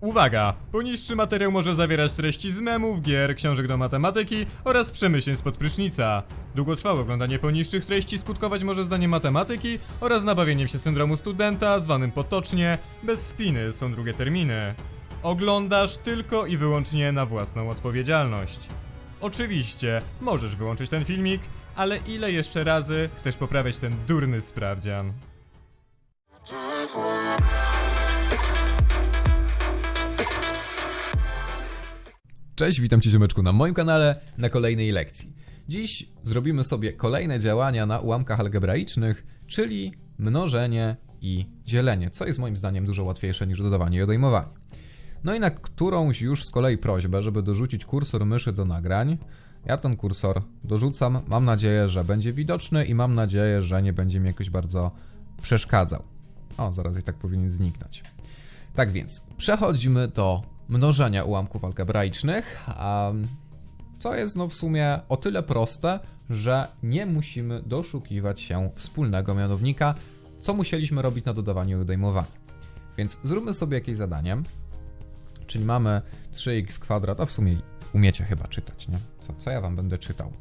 Uwaga! Poniższy materiał może zawierać treści z memów, gier, książek do matematyki oraz przemyśleń spod prysznica. Długotrwałe oglądanie poniższych treści skutkować może zdaniem matematyki oraz nabawieniem się syndromu studenta, zwanym potocznie bez spiny są drugie terminy. Oglądasz tylko i wyłącznie na własną odpowiedzialność. Oczywiście, możesz wyłączyć ten filmik, ale ile jeszcze razy chcesz poprawiać ten durny sprawdzian? Cześć, witam Cię ziomeczku na moim kanale, na kolejnej lekcji. Dziś zrobimy sobie kolejne działania na ułamkach algebraicznych, czyli mnożenie i dzielenie, co jest moim zdaniem dużo łatwiejsze niż dodawanie i odejmowanie. No i na którąś już z kolei prośbę, żeby dorzucić kursor myszy do nagrań. Ja ten kursor dorzucam, mam nadzieję, że będzie widoczny i mam nadzieję, że nie będzie mi jakoś bardzo przeszkadzał. O, zaraz i tak powinien zniknąć. Tak więc, przechodzimy do mnożenia ułamków algebraicznych, co jest no w sumie o tyle proste, że nie musimy doszukiwać się wspólnego mianownika, co musieliśmy robić na dodawaniu i odejmowaniu. Więc zróbmy sobie jakieś zadanie, czyli mamy 3x kwadrat, a w sumie umiecie chyba czytać, nie? Co, co ja wam będę czytał?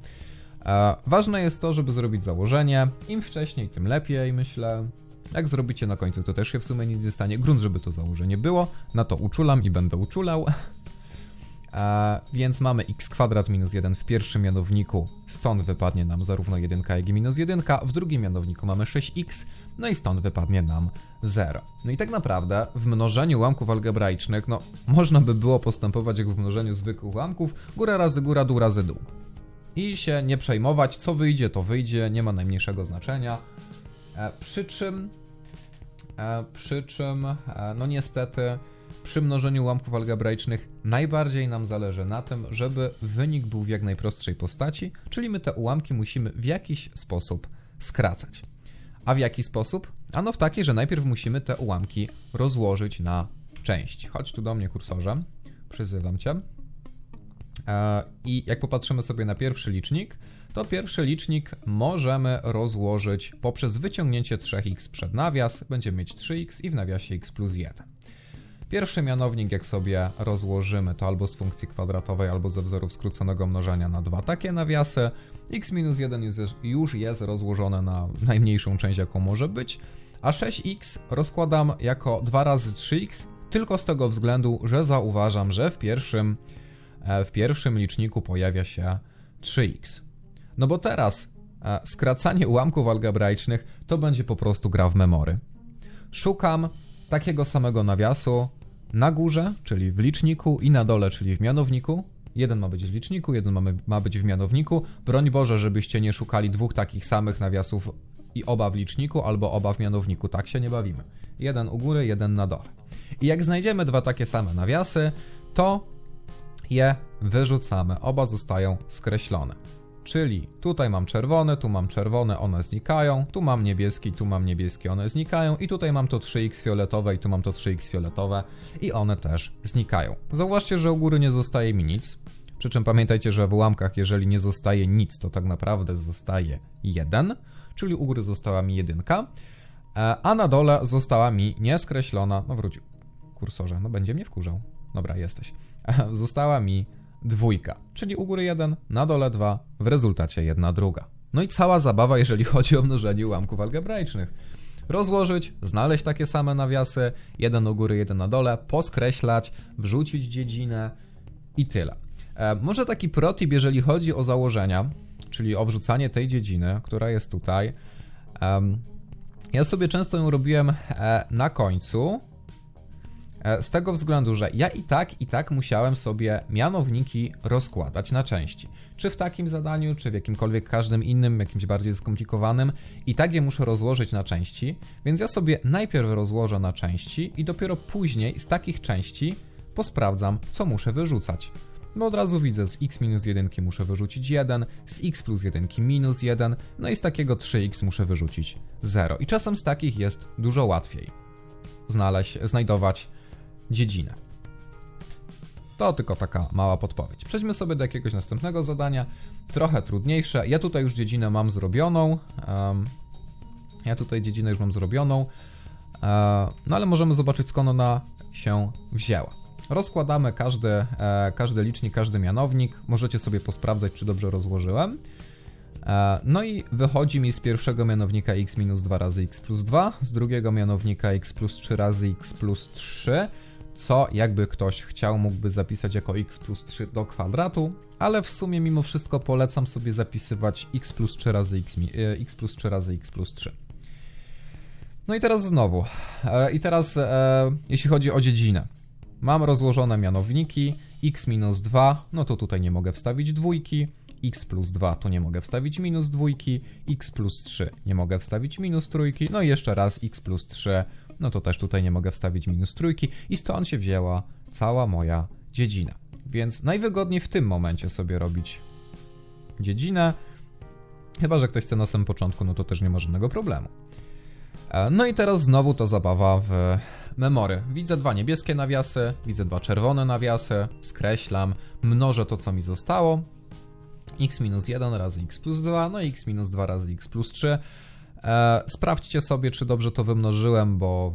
E, ważne jest to, żeby zrobić założenie. Im wcześniej, tym lepiej, myślę. Jak zrobicie na końcu, to też się w sumie nic nie stanie. Grunt, żeby to założenie było. Na to uczulam i będę uczulał. Więc mamy x kwadrat minus 1 w pierwszym mianowniku, stąd wypadnie nam zarówno 1 jak i minus 1, w drugim mianowniku mamy 6x, no i stąd wypadnie nam 0. No i tak naprawdę w mnożeniu ułamków algebraicznych, no można by było postępować jak w mnożeniu zwykłych ułamków, góra razy góra, dół razy dół. I się nie przejmować, co wyjdzie, to wyjdzie, nie ma najmniejszego znaczenia. E, przy czym, e, przy czym, e, no niestety, przy mnożeniu ułamków algebraicznych najbardziej nam zależy na tym, żeby wynik był w jak najprostszej postaci, czyli my te ułamki musimy w jakiś sposób skracać. A w jaki sposób? Ano w taki, że najpierw musimy te ułamki rozłożyć na części. Chodź tu do mnie, kursorze. Przyzywam cię. I jak popatrzymy sobie na pierwszy licznik, to pierwszy licznik możemy rozłożyć poprzez wyciągnięcie 3x przed nawias. Będziemy mieć 3x i w nawiasie x plus 1. Pierwszy mianownik, jak sobie rozłożymy, to albo z funkcji kwadratowej, albo ze wzorów skróconego mnożenia na dwa takie nawiasy. x minus 1 już jest- rozłożone na najmniejszą część, jaką może być, a 6x rozkładam jako 2 razy 3x, tylko z tego względu, że zauważam, że w pierwszym, e, w pierwszym liczniku pojawia się 3x. No bo teraz e, skracanie ułamków algebraicznych to będzie po prostu gra w memory. Szukam takiego samego nawiasu na górze, czyli w liczniku, i na dole, czyli w mianowniku. Jeden ma być w liczniku, jeden ma, ma być w mianowniku. Broń Boże, żebyście nie szukali dwóch takich samych nawiasów i oba w liczniku, albo oba w mianowniku. Tak się nie bawimy. Jeden u góry, jeden na dole. I jak znajdziemy dwa takie same nawiasy, to je wyrzucamy. Oba zostają skreślone. Czyli tutaj mam czerwone, tu mam czerwone, one znikają, tu mam niebieski, tu mam niebieski, one znikają i tutaj mam to 3x fioletowe i tu mam to 3x fioletowe i one też znikają. Zauważcie, że u góry nie zostaje mi nic. Przy czym pamiętajcie, że w ułamkach, jeżeli nie zostaje nic, to tak naprawdę zostaje 1, czyli u góry została mi jedynka, e, a na dole została mi nieskreślona, no wrócił kursorze, no będzie mnie wkurzał. Dobra, jesteś. Została mi dwójka, czyli u góry 1, na dole 2, w rezultacie jedna druga. No i cała zabawa, jeżeli chodzi o mnożenie ułamków algebraicznych. Rozłożyć, znaleźć takie same nawiasy, jeden u góry, jeden na dole, poskreślać, wrzucić dziedzinę i tyle. E, może taki protip, jeżeli chodzi o założenia, czyli o wrzucanie tej dziedziny, która jest tutaj. Em, ja sobie często ją robiłem e, na końcu, E, Z tego względu, że ja i tak, i tak musiałem sobie mianowniki rozkładać na części. Czy w takim zadaniu, czy w jakimkolwiek każdym innym, jakimś bardziej skomplikowanym, i tak je muszę rozłożyć na części, więc ja sobie najpierw rozłożę na części i dopiero później z takich części posprawdzam, co muszę wyrzucać. Bo od razu widzę, z x minus 1 muszę wyrzucić 1, z x plus 1 minus 1, no i z takiego 3x muszę wyrzucić 0. I czasem z takich jest dużo łatwiej znaleźć, znajdować dziedzinę. To tylko taka mała podpowiedź. Przejdźmy sobie do jakiegoś następnego zadania, trochę trudniejsze. Ja tutaj już dziedzinę mam zrobioną. em, ja tutaj dziedzinę już mam zrobioną. E, no ale możemy zobaczyć skąd ona się wzięła. rozkładamy każdy, e, każdy licznik, każdy mianownik. Możecie sobie posprawdzać, czy dobrze rozłożyłem. E, No i wychodzi mi z pierwszego mianownika x minus 2 razy x plus 2, z drugiego mianownika x plus 3 razy x plus 3, co jakby ktoś chciał mógłby zapisać jako x plus 3 do kwadratu, ale w sumie mimo wszystko polecam sobie zapisywać x plus 3 razy x, e, x plus 3 razy x plus 3. No i teraz znowu. E, I teraz e, jeśli chodzi o dziedzinę. Mam rozłożone mianowniki x minus 2, no to tutaj nie mogę wstawić dwójki, x plus 2 tu nie mogę wstawić minus dwójki, x plus 3 nie mogę wstawić minus trójki, no i jeszcze raz x plus 3, no to też tutaj nie mogę wstawić minus trójki i stąd się wzięła cała moja dziedzina. Więc najwygodniej w tym momencie sobie robić dziedzinę, chyba że ktoś chce na samym początku, no to też nie ma żadnego problemu. E, No i teraz znowu to zabawa w memory. Widzę dwa niebieskie nawiasy, widzę dwa czerwone nawiasy, skreślam, mnożę to, co mi zostało. x minus 1 razy x plus 2, no i x minus 2 razy x plus 3. E, sprawdźcie sobie, czy dobrze to wymnożyłem, bo,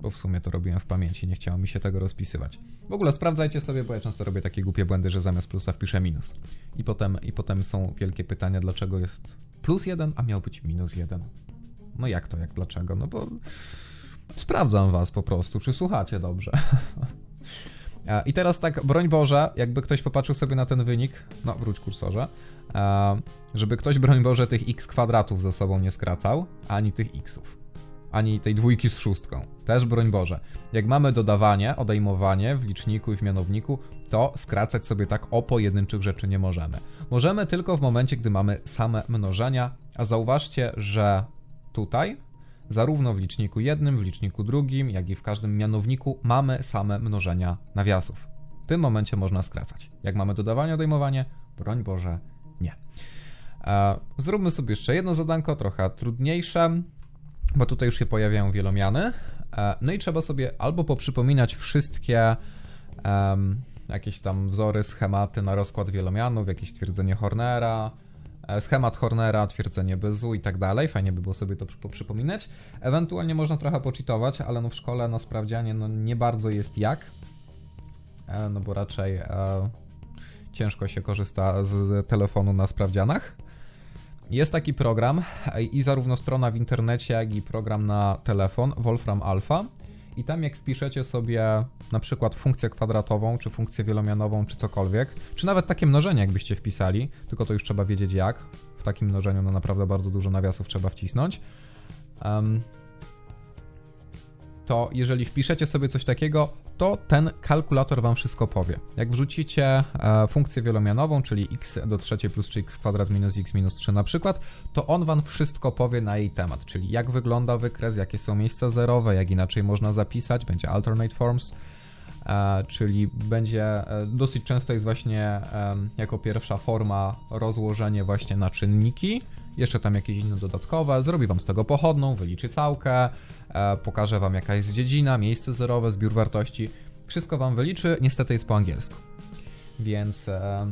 bo w sumie to robiłem w pamięci, nie chciało mi się tego rozpisywać. W ogóle sprawdzajcie sobie, bo ja często robię takie głupie błędy, że zamiast plusa wpiszę minus. I potem, I potem są wielkie pytania, dlaczego jest plus 1, a miał być minus 1. No jak to, jak dlaczego? No bo sprawdzam was po prostu, czy słuchacie dobrze. E, I teraz tak, broń Boże, jakby ktoś popatrzył sobie na ten wynik, no wróć kursorze, żeby ktoś, broń Boże, tych x kwadratów ze sobą nie skracał, ani tych xów, ani tej dwójki z szóstką. Też broń Boże. Jak mamy dodawanie, odejmowanie w liczniku i w mianowniku, to skracać sobie tak o pojedynczych rzeczy nie możemy. Możemy tylko w momencie, gdy mamy same mnożenia, a zauważcie, że tutaj, zarówno w liczniku jednym, w liczniku drugim, jak i w każdym mianowniku mamy same mnożenia nawiasów. W tym momencie można skracać. Jak mamy dodawanie, odejmowanie, broń Boże, nie. E, zróbmy sobie jeszcze jedno zadanko, trochę trudniejsze, bo tutaj już się pojawiają wielomiany. E, no i trzeba sobie albo poprzypominać wszystkie em, jakieś tam wzory, schematy na rozkład wielomianów, jakieś twierdzenie Hornera, e, schemat Hornera, twierdzenie Bezu i tak dalej. Fajnie by było sobie to przy- poprzypominać. Ewentualnie można trochę poczytować, ale no w szkole na sprawdzianie no nie bardzo jest jak. No bo raczej ciężko się korzysta z, telefonu na sprawdzianach. Jest taki program i zarówno strona w internecie, jak i program na telefon Wolfram Alpha. I tam jak wpiszecie sobie na przykład funkcję kwadratową, czy funkcję wielomianową, czy cokolwiek, czy nawet takie mnożenie jakbyście wpisali, tylko to już trzeba wiedzieć jak. W takim mnożeniu no naprawdę bardzo dużo nawiasów trzeba wcisnąć. Em, to jeżeli wpiszecie sobie coś takiego, to ten kalkulator wam wszystko powie. Jak wrzucicie e, funkcję wielomianową, czyli x do trzeciej plus 3x kwadrat minus x minus 3 na przykład, to on wam wszystko powie na jej temat, czyli jak wygląda wykres, jakie są miejsca zerowe, jak inaczej można zapisać, będzie alternate forms, e, czyli będzie e, dosyć często jest właśnie jako pierwsza forma rozłożenie właśnie na czynniki, jeszcze tam jakieś inne dodatkowe, zrobi wam z tego pochodną, wyliczy całkę, e, pokaże wam jaka jest dziedzina, miejsce zerowe, zbiór wartości, wszystko wam wyliczy, niestety jest po angielsku. Więc, e,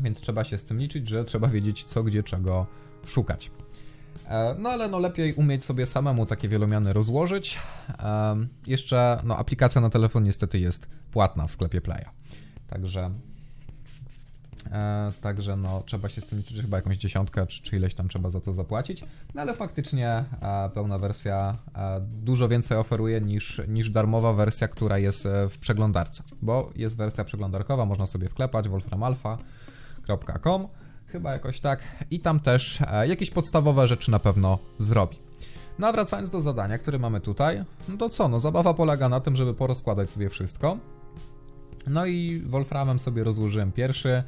więc trzeba się z tym liczyć, że trzeba wiedzieć co, gdzie, czego szukać. E, No ale no lepiej umieć sobie samemu takie wielomiany rozłożyć. E, Jeszcze no aplikacja na telefon niestety jest płatna w sklepie Playa. Także E, także no, trzeba się z tym liczyć, chyba jakąś dziesiątkę czy, czy ileś tam trzeba za to zapłacić. No ale faktycznie e, pełna wersja e, dużo więcej oferuje niż, niż darmowa wersja, która jest e, w przeglądarce. Bo jest wersja przeglądarkowa, można sobie wklepać wolframalpha.com chyba jakoś tak i tam też e, jakieś podstawowe rzeczy na pewno zrobi. No a wracając do zadania, które mamy tutaj, no to co, no zabawa polega na tym, żeby porozkładać sobie wszystko. No i Wolframem sobie rozłożyłem pierwszy,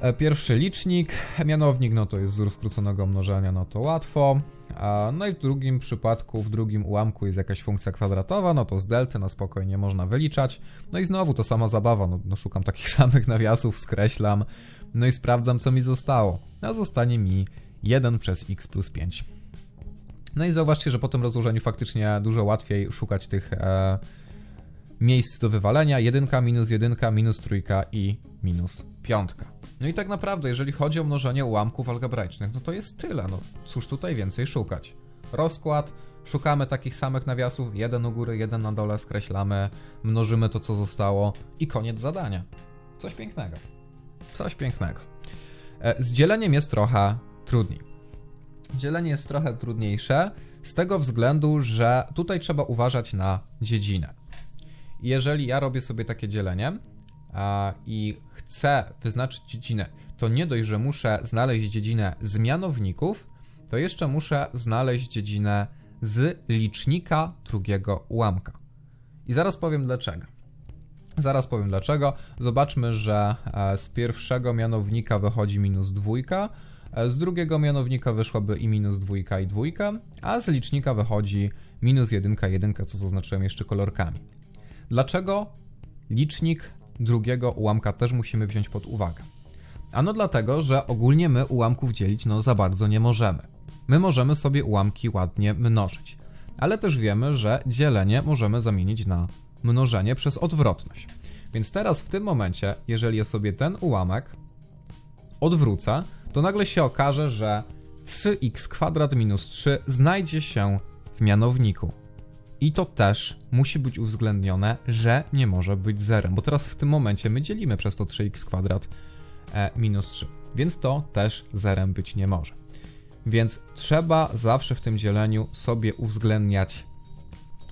e, pierwszy licznik, mianownik no to jest wzór skróconego mnożenia, no to łatwo. No i w drugim przypadku, w drugim ułamku jest jakaś funkcja kwadratowa, no to z delty na spokojnie można wyliczać. No i znowu to sama zabawa, no, no szukam takich samych nawiasów, skreślam, no i sprawdzam co mi zostało. A zostanie mi 1 przez x plus 5. No i zauważcie, że po tym rozłożeniu faktycznie dużo łatwiej szukać tych e, miejsc do wywalenia. Jedynka, minus jedynka, minus trójka i minus piątka. No i tak naprawdę, jeżeli chodzi o mnożenie ułamków algebraicznych, no to jest tyle. No cóż tutaj więcej szukać? Rozkład, Szukamy takich samych nawiasów, jeden u góry, jeden na dole, skreślamy, mnożymy to, co zostało i koniec zadania. Coś pięknego. Coś pięknego. E, Z dzieleniem jest trochę trudniej. Dzielenie jest trochę trudniejsze z tego względu, że tutaj trzeba uważać na dziedzinę. Jeżeli ja robię sobie takie dzielenie a, i chcę wyznaczyć dziedzinę, to nie dość, że muszę znaleźć dziedzinę z mianowników, to jeszcze muszę znaleźć dziedzinę z licznika drugiego ułamka. I zaraz powiem dlaczego. Zaraz powiem dlaczego. Zobaczmy, że e, z pierwszego mianownika wychodzi minus dwójka, e, z drugiego mianownika wyszłaby i minus dwójka i dwójka, a z licznika wychodzi minus jedynka, jedynka, co zaznaczyłem jeszcze kolorkami. Dlaczego licznik drugiego ułamka też musimy wziąć pod uwagę? Ano dlatego, że ogólnie my ułamków dzielić no za bardzo nie możemy. My możemy sobie ułamki ładnie mnożyć, ale też wiemy, że dzielenie możemy zamienić na mnożenie przez odwrotność. Więc teraz w tym momencie, jeżeli ja sobie ten ułamek odwrócę, to nagle się okaże, że 3x kwadrat minus 3 znajdzie się w mianowniku. I to też musi być uwzględnione, że nie może być zerem, bo teraz w tym momencie my dzielimy przez to 3x kwadrat e, minus 3, więc to też zerem być nie może. Więc trzeba zawsze w tym dzieleniu sobie uwzględniać,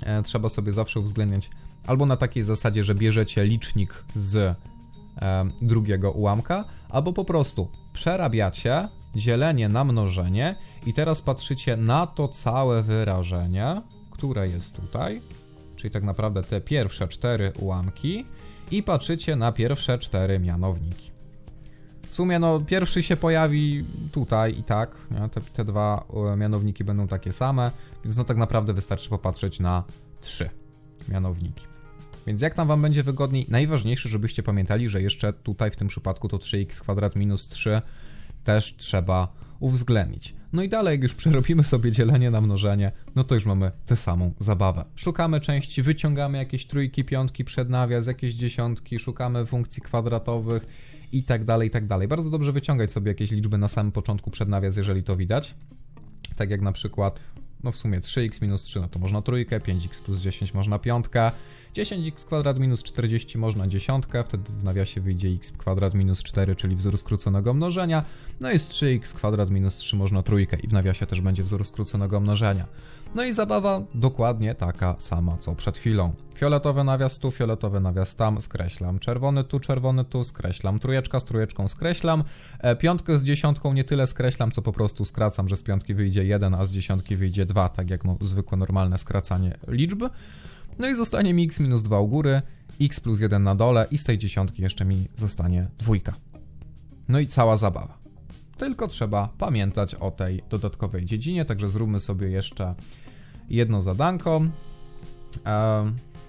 e, trzeba sobie zawsze uwzględniać albo na takiej zasadzie, że bierzecie licznik z e, drugiego ułamka, albo po prostu przerabiacie dzielenie na mnożenie i teraz patrzycie na to całe wyrażenie, które jest tutaj, czyli tak naprawdę te pierwsze cztery ułamki i patrzycie na pierwsze cztery mianowniki. W sumie no pierwszy się pojawi tutaj i tak? Te, te dwa e, mianowniki będą takie same, więc no tak naprawdę wystarczy popatrzeć na trzy mianowniki. Więc jak tam wam będzie wygodniej, najważniejsze, żebyście pamiętali, że jeszcze tutaj w tym przypadku to 3x kwadrat minus 3 też trzeba uwzględnić. No i dalej, jak już przerobimy sobie dzielenie na mnożenie, no to już mamy tę samą zabawę. Szukamy części, wyciągamy jakieś trójki, piątki przed nawias, jakieś dziesiątki, szukamy funkcji kwadratowych i tak dalej, i tak dalej. Bardzo dobrze wyciągać sobie jakieś liczby na samym początku przed nawias, jeżeli to widać. Tak jak na przykład, no w sumie 3x minus 3, no to można trójkę, 5x plus 10 można piątkę, 10x kwadrat minus 40 można dziesiątkę, wtedy w nawiasie wyjdzie x kwadrat minus 4, czyli wzór skróconego mnożenia. No jest 3x kwadrat minus 3 można trójkę i w nawiasie też będzie wzór skróconego mnożenia. No i zabawa dokładnie taka sama co przed chwilą. Fioletowy nawias tu, fioletowy nawias tam, skreślam. Czerwony tu, czerwony tu, skreślam. Trójeczka z trójeczką skreślam. E, piątkę z dziesiątką nie tyle skreślam, co po prostu skracam, że z piątki wyjdzie 1, a z dziesiątki wyjdzie 2, tak jak no, zwykłe normalne skracanie liczb. No i zostanie mi x minus 2 u góry, x plus 1 na dole i z tej dziesiątki jeszcze mi zostanie dwójka. No i cała zabawa. Tylko trzeba pamiętać o tej dodatkowej dziedzinie, także zróbmy sobie jeszcze jedno zadanko.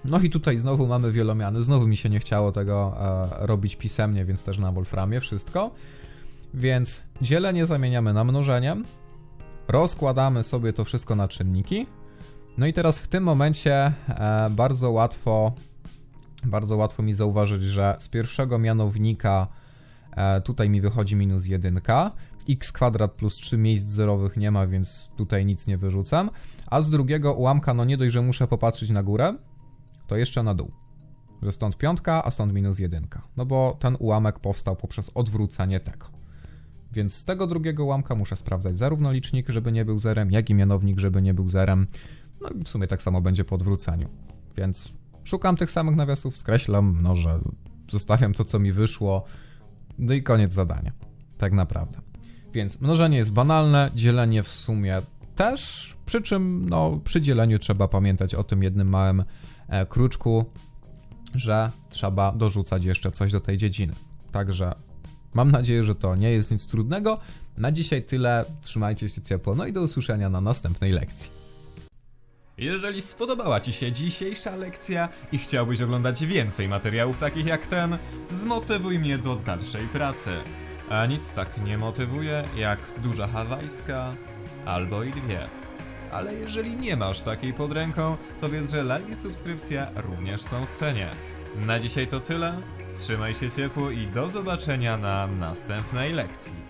No i tutaj znowu mamy wielomiany, znowu mi się nie chciało tego e, robić pisemnie, więc też na Wolframie wszystko. Więc dzielenie zamieniamy na mnożenie, rozkładamy sobie to wszystko na czynniki. No i teraz w tym momencie e, bardzo łatwo, bardzo łatwo mi zauważyć, że z pierwszego mianownika e, tutaj mi wychodzi minus 1, x kwadrat plus 3 miejsc zerowych nie ma, więc tutaj nic nie wyrzucam, a z drugiego ułamka, no nie dość, że muszę popatrzeć na górę, to jeszcze na dół. Że stąd piątka, a stąd minus jedynka. No bo ten ułamek powstał poprzez odwrócenie tego. Więc z tego drugiego ułamka muszę sprawdzać zarówno licznik, żeby nie był zerem, jak i mianownik, żeby nie był zerem. No i w sumie tak samo będzie po odwróceniu. Więc szukam tych samych nawiasów, skreślam, mnożę, zostawiam to, co mi wyszło. No i koniec zadania. Tak naprawdę. Więc mnożenie jest banalne, dzielenie w sumie też, przy czym no, przy dzieleniu trzeba pamiętać o tym jednym małym e, kruczku, że trzeba dorzucać jeszcze coś do tej dziedziny. Także mam nadzieję, że to nie jest nic trudnego. Na dzisiaj tyle, trzymajcie się ciepło, no i do usłyszenia na następnej lekcji. Jeżeli spodobała Ci się dzisiejsza lekcja i chciałbyś oglądać więcej materiałów takich jak ten, zmotywuj mnie do dalszej pracy. A nic tak nie motywuje jak duża hawajska albo i dwie. Ale jeżeli nie masz takiej pod ręką, to wiedz, że like i subskrypcja również są w cenie. Na dzisiaj to tyle. Trzymaj się ciepło i do zobaczenia na następnej lekcji.